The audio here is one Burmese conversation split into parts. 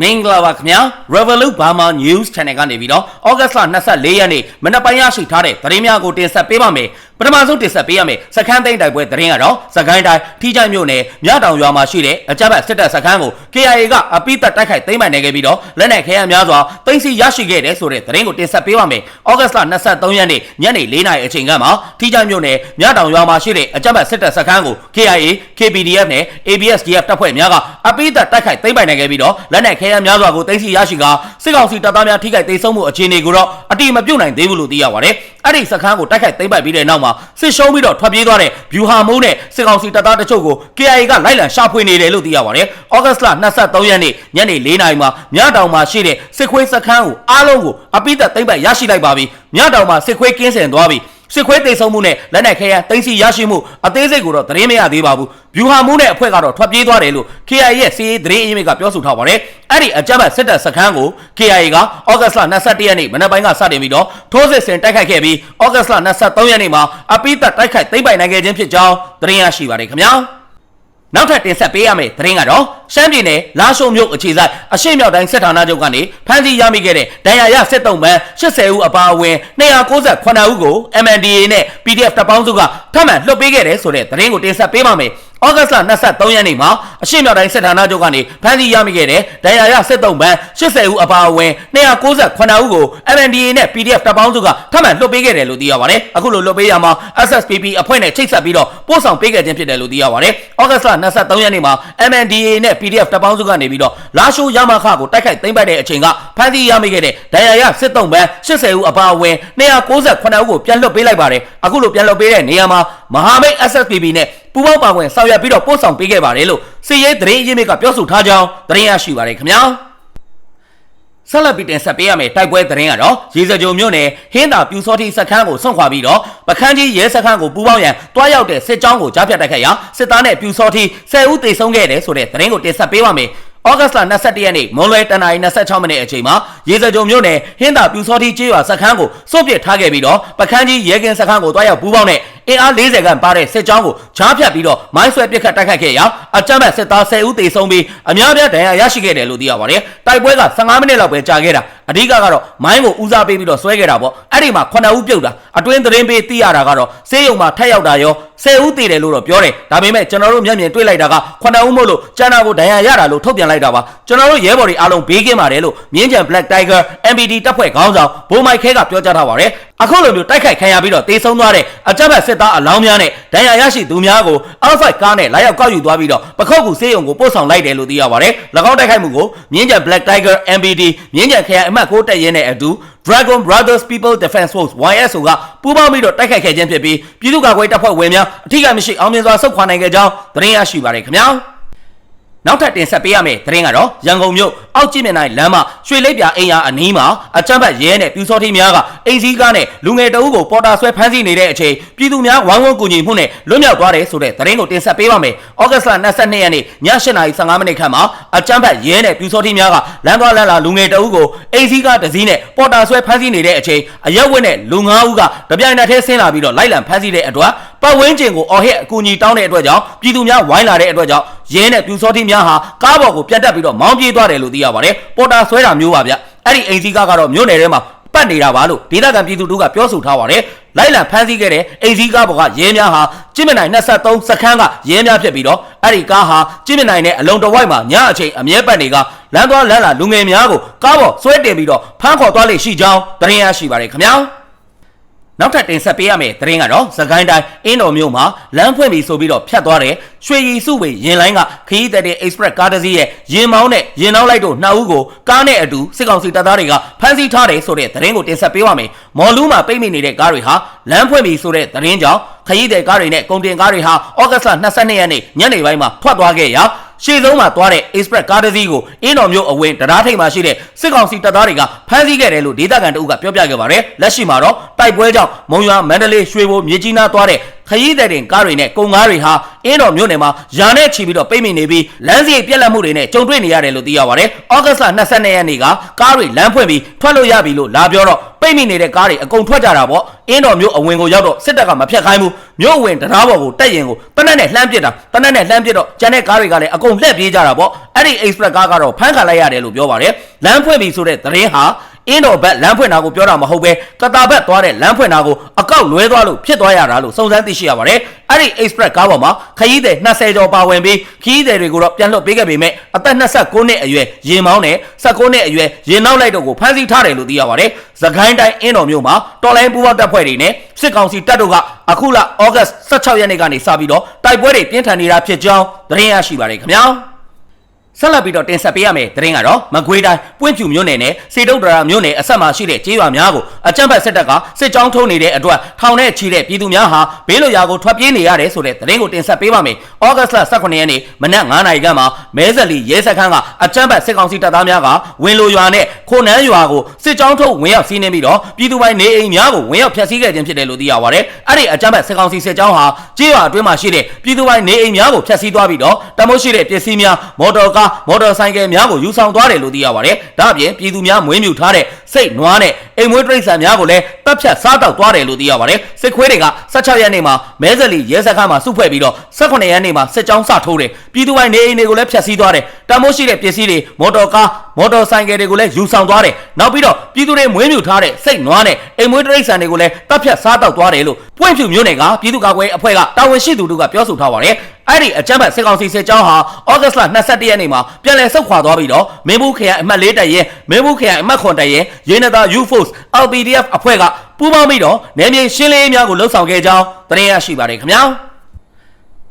မင်္ဂလာပါခင်ဗျာ Revolut Burma News Channel ကနေပြီးတော့ဩဂတ်စ်လ24ရက်နေ့မနက်ပိုင်းရရှိထားတဲ့သတင်းများကိုတင်ဆက်ပေးပါမယ် ပထမဆုံးတင်ဆက်ပေးရမယ်စခန်းသိမ်းတိုက်ပွဲသတင်းကတော့စကိုင်းတိုင်းထိကြိုင်မြို့နယ်မြတောင်ရွာမှာရှိတဲ့အကြမ်းဖက်စစ်တပ်စခန်းကို KIA ကအပိသက်တိုက်ခိုက်သိမ်းပိုင်နိုင်ခဲ့ပြီးတော့လက်နက်ခဲယမ်းများစွာသိမ်းဆည်းရရှိခဲ့တဲ့ဆိုတဲ့သတင်းကိုတင်ဆက်ပေးပါမယ်ဩဂတ်စ်လ23ရက်နေ့ညနေ4နာရီအချိန်ကမှထိကြိုင်မြို့နယ်မြတောင်ရွာမှာရှိတဲ့အကြမ်းဖက်စစ်တပ်စခန်းကို KIA KPDF နဲ့ ABSDF တပ်ဖွဲ့များကအပိသက်တိုက်ခိုက်သိမ်းပိုင်နိုင်ခဲ့ပြီးတော့လက်နက်ခဲယမ်းများစွာကိုသိမ်းဆည်းရရှိကစစ်ကောင်စီတပ်သားများထိခိုက်သိမ်းဆုံးမှုအခြေအနေကိုတော့အတိမပြုတ်နိုင်သေးဘူးလို့သိရပါတယ် အဲ့ဒီစခန်းကိုတိုက်ခိုက်သိမ်းပိုက်ပြီးတဲ့နောက်မှာစစ်ရှုံးပြီးတော့ထွက်ပြေးသွားတဲ့ဗျူဟာမုန်းနဲ့စစ်ကောင်စီတပ်သားတချို့ကို KIA ကလိုက်လံရှာဖွေနေတယ်လို့သိရပါတယ်။ဩဂတ်စ်လ23ရက်နေ့ညနေ4နာရီမှာမြတောင်မှာရှိတဲ့စစ်ခွေးစခန်းကိုအားလုံးကိုအပိသက်သိမ်းပိုက်ရရှိလိုက်ပါပြီ။မြတောင်မှာစစ်ခွေးကင်းစင်သွားပြီ။ စစ်ခွေးတိတ်ဆုံးမှုနဲ့လက်နက်ခဲယမ်းသိမ်းဆီးရရှိမှုအသေးစိတ်ကိုတော့သတင်းမရသေးပါဘူး။ဗျူဟာမုန်းနဲ့အဖွဲ့ကတော့ထွက်ပြေးသွားတယ်လို့ KIA ရဲ့စီးရေးသတင်းအရင်းမြစ်ကပြောဆိုထားပါတယ်။အဲ့ဒီအကြမ်းဖက်စစ်တပ်စခန်းကို KIA ကဩဂတ်စ်လ21ရက်နေ့မနက်ပိုင်းကစတင်ပြီးတော့ထိုးစစ်ဆင်တိုက်ခိုက်ခဲ့ပြီးဩဂတ်စ်လ23ရက်နေ့မှာအပိသက်တိုက်ခိုက်သိမ်းပိုက်နိုင်ခဲ့ခြင်းဖြစ်ကြောင်းသတင်းရရှိပါတယ်ခင်ဗျာ။ နောက်ထပ်တင်ဆက်ပေးရမယ့်သတင်းကတော့ရှမ်းပြည်နယ်လာရှိုးမြို့အခြေစိုက်အရှိမြောက်တိုင်းစစ်ဌာနချုပ်ကနေဖမ်းဆီးရမိခဲ့တဲ့ဒဏ်ရာရစစ်တုံးပန်း80ဦးအပါအဝင်298ဦးကို MNDAA နဲ့ PDF တပ်ပေါင်းစုကထပ်မံလွှတ်ပေးခဲ့တယ်ဆိုတဲ့သတင်းကိုတင်ဆက်ပေးပါမယ်။ဩဂတ်စ်လ23ရက်နေ့မှာအရှိမြောက်တိုင်းစစ်ဌာနချုပ်ကနေဖမ်းဆီးရမိခဲ့တဲ့ဒဏ်ရာရစစ်တုံးပန်း80ဦးအပါအဝင်298ဦးကို MNDAA နဲ့ PDF တပ်ပေါင်းစုကထပ်မံလွှတ်ပေးခဲ့တယ်လို့သိရပါတယ်။အခုလိုလွှတ်ပေးရမှာ SSPP အဖွဲ့နဲ့ချိတ်ဆက်ပြီးတော့ပို့ဆောင်ပေးခဲ့ခြင်းဖြစ်တယ်လို့သိရပါတယ်။ဩဂတ်စ်လ23ရက်နေ့မှာ MNDAA နဲ့ PDF တပ်ပေါင်းစုကနေပြီးတော့လာရှိုးရမခကိုတိုက်ခိုက်သိမ်းပိုက်တဲ့အချိန်ကဖမ်းဆီးရမိခဲ့တဲ့ဒဏ်ရာရစစ်တုံးပန်း80ဦးအပါအဝင်298ဦးကိုပြန်လွှတ်ပေးလိုက်ပါတယ်။အခုလိုပြန်လွှတ်ပေးတဲ့နေရာမှာမဟာမိတ် SSPP နဲ့ ပူးပေါင်းပါဝင်ဆောင်ရွက်ပြီးတော့ပို့ဆောင်ပေးခဲ့ပါတယ်လို့စီရေးသတင်းအရင်းမြစ်ကပြောဆိုထားကြောင်းသတင်းရရှိပါတယ်ခင်ဗျာဆက်လက်ပြီးတင်ဆက်ပေးရမယ့်တိုက်ပွဲသတင်းကတော့ရေစကြိုမြို့နယ်ဟင်းသာပြူစောတိစခန်းကိုဆွန့်ခွာပြီးတော့ပခန်းကြီးရဲစခန်းကိုပူးပေါင်းရန်တွားရောက်တဲ့စစ်ကြောင်းကိုကြားဖြတ်တိုက်ခိုက်ရာစစ်သားနဲ့ပြူစောတိ10ဦးသေဆုံးခဲ့တယ်ဆိုတဲ့သတင်းကိုတင်ဆက်ပေးပါမယ်ဩဂတ်စ်လ21ရက်နေ့မွန်လွဲတနင်္လာရီ26မိနစ်အချိန်မှာရေစကြုံမြို့နယ်ဟင်းသာပြူစောတိကျေးရွာစခန်းကိုစွန့်ပစ်ထားခဲ့ပြီးတော့ပခန်းကြီးရဲကင်းစခန်းကိုတွားရောက်ပူးပေါင်းတဲ့ အင်အား40ခန့်ပါတဲ့စစ်ကြောင်းကိုချားဖြတ်ပြီးတော့မိုင်းဆွဲပစ်ခတ်တိုက်ခိုက်ခဲ့ရာအကြမ်းဖက်စစ်သား10ဦးသေဆုံးပြီးအများအပြားဒဏ်ရာရရှိခဲ့တယ်လို့သိရပါတယ်။တိုက်ပွဲက15မိနစ်လောက်ပဲကြာခဲ့တာအဓိကကတော့မိုင်းကိုဦးစားပေးပြီးတော့ဆွဲခဲ့တာပေါ့။အဲ့ဒီမှာ9ဦးပြုတ်တာ အတွင်းသတင်းပေးသိရတာကတော့စေးရုံမှာထက်ရောက်တာရော10ဦးသေတယ်လို့တော့ပြောတယ်။ဒါပေမဲ့ကျွန်တော်တို့မျက်မြင်တွေ့လိုက်တာက9ဦးမို့လို့ကျန်တာကိုဒဏ်ရာရတာလို့ထုတ်ပြန်လိုက်တာပါ။ကျွန်တော်တို့ရဲဘော်တွေအားလုံးဘေးကင်းပါတယ်လို့မြင်းကြံ Black Tiger MPD တပ်ဖွဲ့ခေါင်းဆောင်ဘိုးမိုက်ခဲကပြောကြားထားပါတယ်။အခုလိုမျိုးတိုက်ခိုက်ခံရပြီးတော့တေဆုံးသွားတဲ့အကြမ်းဖက်စစ်သားအလောင်းများနဲ့ဒဏ်ရာရရှိသူများကို Alpha ကားနဲ့လာရောက်ကောက်ယူသွားပြီးတော့ပခုတ်ကူစေးရုံကိုပို့ဆောင်လိုက်တယ်လို့သိရပါတယ်။၎င်းတိုက်ခိုက်မှုကိုမြင်းကြံ Black Tiger MPD မြင်းကြံခရိုင်အမှတ်6တပ်ရင်းနဲ့အတူ Dragon Brothers People Defense Force YSO ကပူးပေါင်းပြီးတော့တိုက်ခိုက်ခဲ့ခြင်းဖြစ်ပြီးပြည်သူ့ကာကွယ်တပ်ဖွဲ့ဝင်များအထူးကမရှိအောင်မြင်စွာဆုတ်ခွာနိုင်ခဲ့ကြောင်းသတင်းရရှိပါတယ်ခင်ဗျာ။ နောက်ထပ်တင်ဆက်ပေးရမယ့်သတင်းကတော့ရန်ကုန်မြို့အောက်ကျင်းမြနိုင်လမ်းမှာရွှေလိပ်ပြအိမ်ယာအနီးမှာအကြမ်းဖက်ရဲနဲ့ပြူစောတိများကအိမ်စည်းကားနဲ့လူငယ်တအုပ်ကိုပေါ်တာဆွဲဖမ်းဆီးနေတဲ့အချိန်ပြည်သူများဝိုင်းဝန်းကူညီမှုနဲ့လွတ်မြောက်သွားတယ်ဆိုတဲ့သတင်းကိုတင်ဆက်ပေးပါမယ်။ဩဂတ်စ်လ22ရက်နေ့ည8:15မိနစ်ခန့်မှာအကြမ်းဖက်ရဲနဲ့ပြူစောတိများကလမ်းသွားလမ်းလာလူငယ်တအုပ်ကိုအိမ်စည်းကားတစ်စီးနဲ့ပေါ်တာဆွဲဖမ်းဆီးနေတဲ့အချိန်အရက်ဝက်နဲ့လူ9ဦးကတပြိုင်နက်တည်းဆင်းလာပြီးတော့လိုက်လံဖမ်းဆီးတဲ့အတွက်ပတ်ဝန်းကျင်ကိုအော်ဟစ်အကူအညီတောင်းတဲ့အတွက်ကြောင့်ပြည်သူများဝိုင်းလာတဲ့အတွက်ကြောင့် ရဲနဲ့ပြူစောတိများဟာကားပေါ်ကိုပြတ်တက်ပြီးတော့မောင်းပြေးသွားတယ်လို့သိရပါတယ်ပေါ်တာဆွဲတာမျိုးပါဗျအဲ့ဒီအိမ်စီကားကတော့မြို့နယ်ထဲမှာပတ်နေတာပါလို့ဒေသခံပြည်သူတို့ကပြောဆိုထားပါတယ်လိုက်လံဖမ်းဆီးခဲ့တဲ့အိမ်စီကားပေါ်ကရဲများဟာကျင်းမနိုင်23စခန်းကရဲများဖြစ်ပြီးတော့အဲ့ဒီကားဟာကျင်းမနိုင်နဲ့အလုံတဝိုက်မှာညအချိန်အမြဲပတ်နေကလမ်းသွားလမ်းလာလူငယ်များကိုကားပေါ်ဆွဲတင်ပြီးတော့ဖမ်းခေါ်သွားလိမ့်ရှိကြောင်းသတင်းရရှိပါတယ်ခင်ဗျာ နောက်ထပ်တင်ဆက်ပေးရမယ့်သတင်းကတော့သခိုင်းတိုင်းအင်းတော်မြို့မှာလမ်းဖွင့်ပြီးဆိုပြီးတော့ဖြတ်သွားတဲ့ရွှေရည်စုဝေရင်လိုင်းကခရီးသည်တဲ့ Express ကားတစ်စီးရဲ့ရင်မောင်းနဲ့ရင်နောက်လိုက်တို့နှစ်ဦးကိုကားနဲ့အတူစစ်ကောင်စီတပ်သားတွေကဖမ်းဆီးထားတယ်ဆိုတဲ့သတင်းကိုတင်ဆက်ပေးပါမယ်။မော်လူးမှာပိတ်မိနေတဲ့ကားတွေဟာလမ်းဖွင့်ပြီးဆိုတဲ့သတင်းကြောင့်ခရီးသည်ကားတွေနဲ့ကုန်တင်ကားတွေဟာဩဂတ်စ်လ22ရက်နေ့ညနေပိုင်းမှာထွက်သွားခဲ့ရာရှေ့ဆုံးမှာသွားတဲ့ Express ကားတစ်စီးကိုအင်းတော်မြို့အဝင်တရားထိပ်မှာရှိတဲ့စစ်ကောင်စီတပ်သားတွေကဖမ်းဆီးခဲ့တယ်လို့ဒေသခံတအုပ်ကပြောပြခဲ့ပါတယ်။လက်ရှိမှာတော့တိုက်ပွဲကြောင့်မုံရွာမန္တလေးရွှေဘိုမြေကြီးနားသွားတဲ့ ခရီးသည်တင်ကားတွေနဲ့ကုန်ကားတွေဟာအင်းတော်မြို့နယ်မှာယာနဲ့ချီပြီးတော့ပိတ်မိနေပြီးလမ်းစီပြက်လက်မှုတွေနဲ့ကြုံတွေ့နေရတယ်လို့သိရပါတယ်။ဩဂတ်စ်လ22ရက်နေ့ကကားတွေလမ်းဖွင့်ပြီးထွက်လို့ရပြီလို့လာပြောတော့ပိပိတ်မိနေတဲ့ကားတွေအကုန်ထွက်ကြတာပေါ့အင်းတော်မျိုးအဝင်ကိုရောက်တော့စစ်တပ်ကမဖြတ်ခိုင်းဘူးမြို့အဝင်တရားဘော်ကိုတက်ရင်ကိုတနက်နဲ့လှမ်းပစ်တာတနက်နဲ့လှမ်းပစ်တော့ကျန်တဲ့ကားတွေကလည်းအကုန်လှည့်ပြေးကြတာပေါ့အဲ့ဒီ express ကားကတော့ဖမ်းခံလိုက်ရတယ်လို့ပြောပါတယ်လမ်းဖွင့်ပြီဆိုတဲ့သတင်းဟာ အင်းတော်ဘက်လမ်းဖွင့်တာကိုပြောတာမဟုတ်ပဲကတာဘက်သွားတဲ့လမ်းဖွင့်တာကိုအကောက်လွဲသွားလို့ဖြစ်သွားရတာလို့စုံစမ်းသိရှိရပါတယ်အဲ့ဒီ express ကားပေါ်မှာခရီးသည်20ကျော်ပါဝင်ပြီးခရီးသည်တွေကိုတော့ပြန်လွှတ်ပေးခဲ့ပေမဲ့အသက်29နှစ်အရွယ်ရင်မောင်းနဲ့19နှစ်အရွယ်ရင်နောက်လိုက်တို့ကိုဖမ်းဆီးထားတယ်လို့သိရပါတယ်။သခိုင်းတိုင်းအင်းတော်မြို့မှာတော်လိုင်းပူပေါတပ်ဖွဲ့တွေနဲ့စစ်ကောင်စီတပ်တို့ကအခုလဩဂတ်16ရက်နေ့ကနေစပြီးတော့တိုက်ပွဲတွေပြင်းထန်နေတာဖြစ်ကြောင်းသတင်းရရှိပါတယ်ခင်ဗျာ။ ဆက်လက်ပြီးတော့တင်ဆက်ပေးရမယ့်သတင်းကတော့မကွေးတိုင်းပွင့်ဖြူမြို့နယ်နဲ့စေတုတ်တရာမြို့နယ်အဆက်မှာရှိတဲ့ကျေးရွာများကိုအကြမ်းဖက်စစ်တပ်ကစစ်ကြောင်းထုံးနေတဲ့အတွက်ထောင်နဲ့ချီတဲ့ပြည်သူများဟာဘေးလွတ်ရာကိုထွက်ပြေးနေရတယ်ဆိုတဲ့သတင်းကိုတင်ဆက်ပေးပါမယ်။ဩဂတ်လ18ရက်နေ့မနက်9:00နာရီခန့်မှာမဲဆက်လီရဲစခန်းကအကြမ်းဖက်စစ်ကောင်စီတပ်သားများကဝင်လိုရွာနဲ့ခိုနန်းရွာကိုစစ်ကြောင်းထုံးဝင်ရောက်စီးနင်းပြီးတော့ပြည်သူပိုင်းနေအိမ်များကိုဝင်ရောက်ဖျက်ဆီးခဲ့ခြင်းဖြစ်တယ်လို့သိရပါတယ်။အဲ့ဒီအကြမ်းဖက်စစ်ကောင်စီစစ်ကြောင်းဟာကျေးရွာအတွင်းမှာရှိတဲ့ပြည်သူပိုင်းနေအိမ်များကိုဖျက်ဆီးသွားပြီးတော့တမိုးရှိတဲ့ပစ္စည်းများမော်တော်ကားမော်တော်ဆိုင်ကယ်များကိုယူဆောင်သွားတယ်လို့သိရပါတယ်။ဒါ့အပြင်ပြည်သူများမွေးမြူထားတဲ့စိတ်နွားနဲ့အိမ်မွေးတိရစ္ဆာန်များကိုလည်းတပ်ဖြတ်စားတောက်သွားတယ်လို့သိရပါတယ်။စစ်ခွေးတွေက16ရက်နေ့မှာမဲဇလီရဲစခန်းမှာစုဖွဲ့ပြီးတော့18ရက်နေ့မှာစစ်ကြောင်းစထိုးတယ်။ပြည်သူပိုင်းနေအိမ်တွေကိုလည်းဖျက်ဆီးသွားတယ်။တမိုးရှိတဲ့ပစ္စည်းတွေမော်တော်ကားမော်တော်ဆိုင်ကယ်တွေကိုလည်းယူဆောင်သွားတယ်။နောက်ပြီးတော့ပြည်သူတွေမွေးမြူထားတဲ့စိတ်နွားနဲ့အိမ်မွေးတိရစ္ဆာန်တွေကိုလည်းတပ်ဖြတ်စားတောက်သွားတယ်လို့ပွင့်ဖြူမျိုးနယ်ကပြည်သူ့ကာကွယ်အဖွဲ့ကတာဝန်ရှိသူတို့ကပြောဆိုထားပါတယ်။အဲ့ဒီအကြမ်းဖက်စစ်ကောင်စီစစ်ကြောင်းဟာဩဂတ်လ22ရက်နေ့မှာပြန်လည်ဆုတ်ခွာသွားပြီးတော့မင်းဘူးခရိုင်အမှတ်၄တပ်ရဲမင်းဘူးခရိုင်အမှတ်9တပ်ရဲရေနတာ U Force LPDF အဖွဲ့ကပူးပေါင်းပြီးတော့နယ်မြေရှင်းလင်းရေးများကိုလှုပ်ဆောင်ခဲ့ကြောင်းသတင်းရရှိပါတယ်ခင်ဗျာ။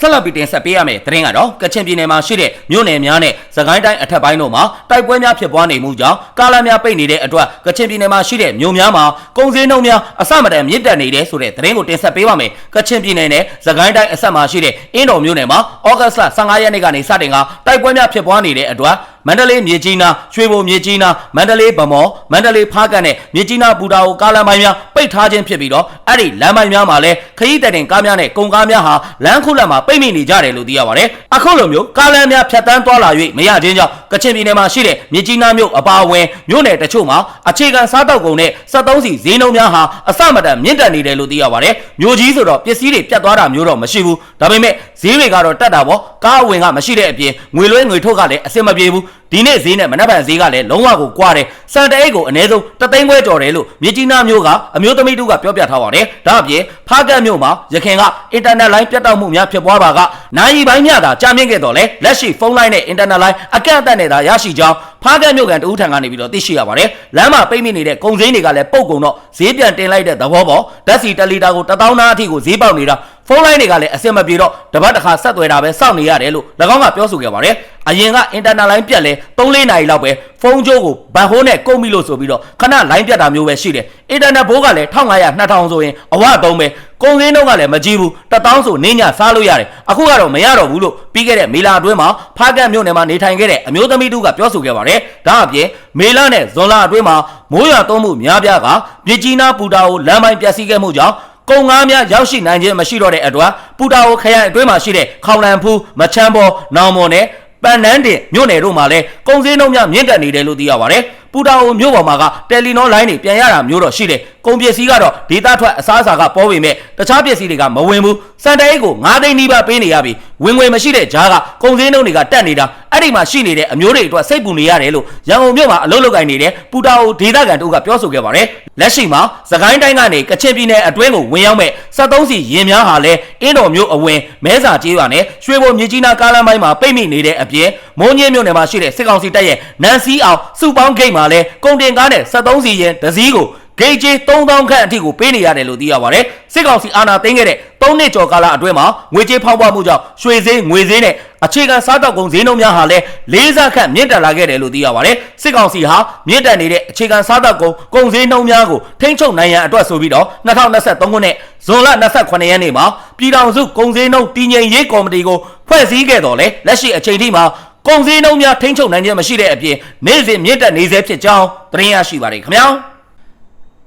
ဆက်လက်ပြီးတင်ဆက်ပေးရမယ့်သတင်းကတော့ကချင်ပြည်နယ်မှာရှိတဲ့မြို့နယ်များနဲ့စကိုင်းတိုင်းအထက်ပိုင်းတို့မှာတိုက်ပွဲများဖြစ်ပွားနေမှုကြောင့်ကားလမ်းများပိတ်နေတဲ့အတွက်ကချင်ပြည်နယ်မှာရှိတဲ့မြို့များမှာကုန်စည်နှုန်းများအဆမတန်မြင့်တက်နေတယ်ဆိုတဲ့သတင်းကိုတင်ဆက်ပေးပါမယ်။ကချင်ပြည်နယ်နဲ့စကိုင်းတိုင်းအဆက်မှာရှိတဲ့အင်းတော်မြို့နယ်မှာဩဂတ်လ15ရက်နေ့ကနေစတင်ကတိုက်ပွဲများဖြစ်ပွားနေတဲ့အတွက် မန္တလေးမြေကြီးနားရွှေဘုံမြေကြီးနားမန္တလေးဗမော်မန္တလေးဖားကန်နဲ့မြေကြီးနားဘူတာကိုကားလမ်းပိုင်းများပိတ်ထားခြင်းဖြစ်ပြီးတော့အဲ့ဒီလမ်းပိုင်းများမှာလည်းခရီးတက်တင်ကားများနဲ့ကုန်ကားများဟာလမ်းခုလက်မှာပိတ်မိနေကြတယ်လို့သိရပါတယ်အခုလိုမျိုးကားလမ်းများဖြတ်တန်းသွားလာ၍မရခြင်းကြောင့်ကချင်ပြည်နယ်မှာရှိတဲ့မြေကြီးနားမြို့အပါအဝင်မြို့နယ်တချို့မှာအခြေခံစားတောက်ကုန်နဲ့73စီဈေးနှုန်းများဟာအဆမတန်မြင့်တက်နေတယ်လို့သိရပါတယ်မြို့ကြီးဆိုတော့ပစ္စည်းတွေပြတ်သွားတာမျိုးတော့မရှိဘူးဒါပေမဲ့ဈေးတွေကတော့တက်တာပေါ့ကားအဝင်ကမရှိတဲ့အပြင်ငွေလွှဲငွေထုတ်ကလည်းအဆင်မပြေဘူးဒီနေ့ဈေးနဲ့မနက်ဖြန်ဈေးကလည်းလုံးဝကိုကွာတယ်စံတအိတ်ကိုအနည်းဆုံးတသိန်းခွဲကျော်တယ်လို့မြကြီးနားမျိုးကအမျိုးသမီးတို့ကပြောပြထားပါတယ်ဒါအပြင်ဖားကတ်မျိုးမှာရခင်ကအင်တာနက်လိုင်းပြတ်တောက်မှုများဖြစ်ပွားပါကနိုင်ရီပိုင်းမြတာကြာမြင့်ခဲ့တော့လေလက်ရှိဖုန်းလိုင်းနဲ့အင်တာနက်လိုင်းအကန့်အသတ်နဲ့သာရရှိကြောင်းဖားကတ်မျိုးကန်တဦးထံကနေပြီးတော့သိရှိရပါတယ်လမ်းမှာပိတ်မိနေတဲ့ကုန်စည်တွေကလည်းပုတ်ကုန်တော့ဈေးပြန်တင်လိုက်တဲ့သဘောပေါ့ဓာတ်စီ1လီတာကို1000နာအထိကိုဈေးပေါက်နေတာ ဖုန်းလိုင်းတွေကလည်းအဆင်မပြေတော့တပတ်တစ်ခါဆက်သွယ်တာပဲစောင့်နေရတယ်လို့၎င်းကပြောဆိုခဲ့ပါတယ်။အရင်ကအင်တာနက်လိုင်းပြတ်လဲ3-4နာရီလောက်ပဲဖုန်းကြိုးကိုဘတ်ဟိုးနဲ့ကုတ်မိလို့ဆိုပြီးတော့ခဏလိုင်းပြတ်တာမျိုးပဲရှိတယ်။အင်တာနက်ဘိုးကလည်း1500 2000ဆိုရင်အဝသုံးပဲကုန်စင်းတော့ကလည်းမကြည့်ဘူး1000ဆိုနင်းညစားလို့ရတယ်။အခုကတော့မရတော့ဘူးလို့ပြီးခဲ့တဲ့မေလာအတွင်းမှာဖားကတ်မြို့နယ်မှာနေထိုင်ခဲ့တဲ့အမျိုးသမီးတို့ကပြောဆိုခဲ့ပါတယ်။ဒါအပြင်မေလာနဲ့ဇွန်လအတွင်းမှာမိုးရွာသွန်းမှုများပြားကမြစ်ကြီးနားပူတာကိုလမ်းပိုင်းပျက်စီးခဲ့မှုကြောင့် ကုံငါးများရောက်ရှိနိုင်ခြင်းမရှိတော့တဲ့အတွက်ပူတာအိုခရိုင်အတွင်းမှာရှိတဲ့ခေါင်လန်ဖူးမချမ်းဘောနောင်မွန်နဲ့ပန်နန်းတင်မြို့နယ်တို့မှာလည်းကုန်စည်နှုန်းများမြင့်တက်နေတယ်လို့သိရပါတယ်။ ပူတာအိုမြို့ပေါ်မှာကတယ်လီနောလိုင်းတွေပြန်ရတာမျိုးတော့ရှိတယ်။ကုန်ပစ္စည်းကတော့ဒေတာထွက်အစားအစာကပေါ်ပေမဲ့တခြားပစ္စည်းတွေကမဝင်ဘူး။စံတအိတ်ကို9သိန်းနီးပါးပေးနေရပြီ။ဝင်ငွေမရှိတဲ့ဂျားကကုန်စည်နှုန်းတွေကတက်နေတာအဲ့ဒီမှာရှိနေတဲ့အမျိုးတွေအတွက်စိတ်ပူနေရတယ်လို့ရန်ကုန်မြို့မှာအလုပ်လုပ်ကိုင်နေတဲ့ပူတာအိုဒေတာကန်တို့ကပြောဆိုခဲ့ပါတယ်။လက်ရှိမှာစကိုင်းတိုင်းကနေကချင်ပြည်နယ်အတွင်းကိုဝင်ရောက်မဲ့73စီရင်များဟာလည်းအင်းတော်မြို့အဝင်မဲစာကျေးရွာနဲ့ရွှေဘုံမြကြီးနားကားလမ်းပိုင်းမှာပိတ်မိနေတဲ့အပြင်မုံညင်းမြို့နယ်မှာရှိတဲ့စစ်ကောင်စီတပ်ရဲ့နန်စီအောင်စုပေါင်းဂိတ်မှာလည်းကုန်တင်ကားနဲ့73စီရင်တစည်းကိုဂိတ်ကြီး3000ခန့်အထိကိုပေးနေရတယ်လို့သိရပါတယ်စစ်ကောင်စီအာဏာသိမ်းခဲ့တဲ့3နှစ်ကျော်ကာလအတွင်းမှာငွေကြေးဖောက်ပွားမှုကြောင့်ရွှေဈေးငွေဈေးနဲ့အခြေခံစားတောက်ကုန်ဈေးနှုန်းများဟာလည်းလေးစားခန့်မြင့်တက်လာခဲ့တယ်လို့သိရပါတယ်စစ်ကောင်စီဟာမြင့်တက်နေတဲ့အခြေခံစားတောက်ကုန်ကုန်ဈေးနှုန်းများကိုထိန်းချုပ်နိုင်ရန်အတွက်ဆိုပြီးတော့2023ခုနှစ်ဇွန်လ28ရက်နေ့မှာပြည်ထောင်စုကုန်ဈေးနှုန်းတည်ငြိမ်ရေးကော်မတီကိုဖွဲ့စည်းခဲ့တော်လဲလက်ရှိအချိန်ထိမှာ ကုန်စည်နှုန်းများထိန်းချုပ်နိုင်ခြင်းမရှိတဲ့အပြင်နေ့စဉ်မြင့်တက်နေဆဲဖြစ်ကြောင်းသတင်းရရှိပါတယ်ခင်ဗျာ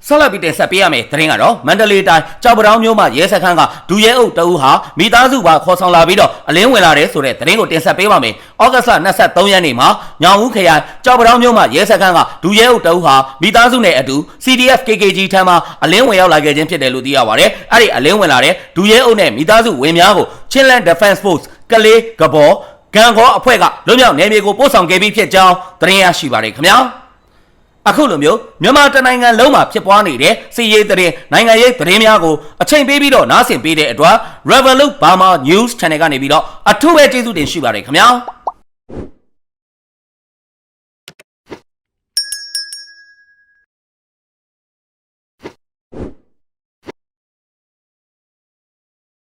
ဆဆက်လက်ပြီးတင်ဆက်ပေးရမယ်သတင်းကတော့မန္တလေးတိုင်းကြောက်ပတောင်းမြို့မှာရဲစခန်းကဒူရဲအုပ်တအူးဟာမိသားစုပါခေါ်ဆောင်လာပြီးတော့အလင်းဝင်လာတယ်ဆိုတဲ့သတင်းကိုတင်ဆက်ပေးပါမယ်။ဩဂတ်စ်လ23ရက်နေ့မှာညောင်ဦးခရိုင်ကြောက်ပတောင်းမြို့မှာရဲစခန်းကဒူရဲအုပ်တအူးဟာမိသားစုနဲ့အတူ CDF KKG ထံမှအလင်းဝင်ရောက်လာခဲ့ခြင်းဖြစ်တယ်လို့သိရပါတယ်။အဲ့ဒီအလင်းဝင်လာတဲ့ဒူရဲအုပ်နဲ့မိသားစုဝင်များကို Chinland Defense Force ကလေးကဘော ဂံခေါ်အဖွဲ့ကလွတ်မြောက်နယ်မြေကိုပို့ဆောင်ခဲ့ပြီးဖြစ်ကြောင်းသတင်းရရှိပါတယ်ခင်ဗျာ။အခုလိုမျိုးမြန်မာတနိုင်ငံလုံးမှာဖြစ်ပွားနေတဲ့စီရေးသတင်းနိုင်ငံရေးသတင်းများကိုအချိန်ပေးပြီးတော့နားဆင်ပေးတဲ့အတွက် Revolut Burma News Channel ကနေပြီးတော့အထူးပဲကျေးဇူးတင်ရှိပါတယ်ခင်ဗျာ။